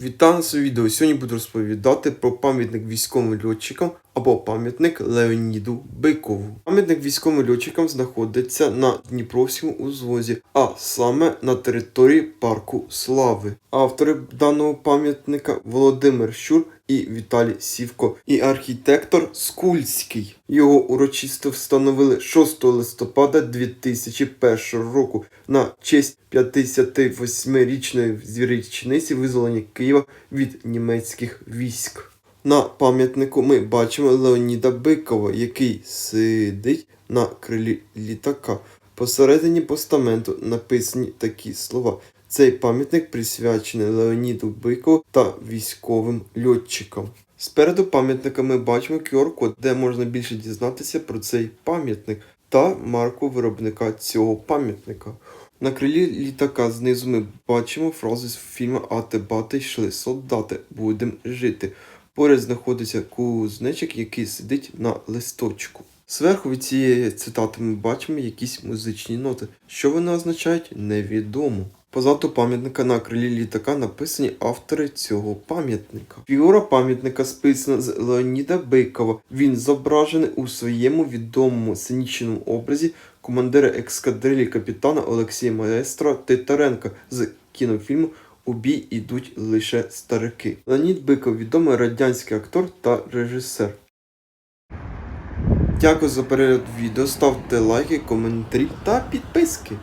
Вітаю на своє відео. Сьогодні буду розповідати про пам'ятник військовим льотчикам або пам'ятник Леоніду Бикову. Пам'ятник військовим льотчикам знаходиться на Дніпровському узвозі, а саме на території парку Слави. Автори даного пам'ятника Володимир Щур і Віталій Сівко, і архітектор Скульський. Його урочисто встановили 6 листопада 2001 року на честь 58-річної річниці визволення Києва від німецьких військ. На пам'ятнику ми бачимо Леоніда Бикова, який сидить на крилі літака. Посередині постаменту написані такі слова. Цей пам'ятник присвячений Леоніду Бикову та військовим льотчикам. Спереду пам'ятника ми бачимо QR-код, де можна більше дізнатися про цей пам'ятник та марку виробника цього пам'ятника. На крилі літака знизу ми бачимо фразу з фільму Ати бати йшли солдати, будем жити. Поряд знаходиться кузнечик, який сидить на листочку. Зверху від цієї цитати ми бачимо якісь музичні ноти. Що вони означають, невідомо. Позаду пам'ятника на крилі літака написані автори цього пам'ятника. Фігура пам'ятника списана з Леоніда Бикова. Він зображений у своєму відомому сценічному образі командира ескадрилі капітана Олексія Маестро Титаренка з кінофільму у бій ідуть лише старики. Леонід Биков відомий радянський актор та режисер. Дякую за перегляд відео, ставте лайки, коментарі та підписки.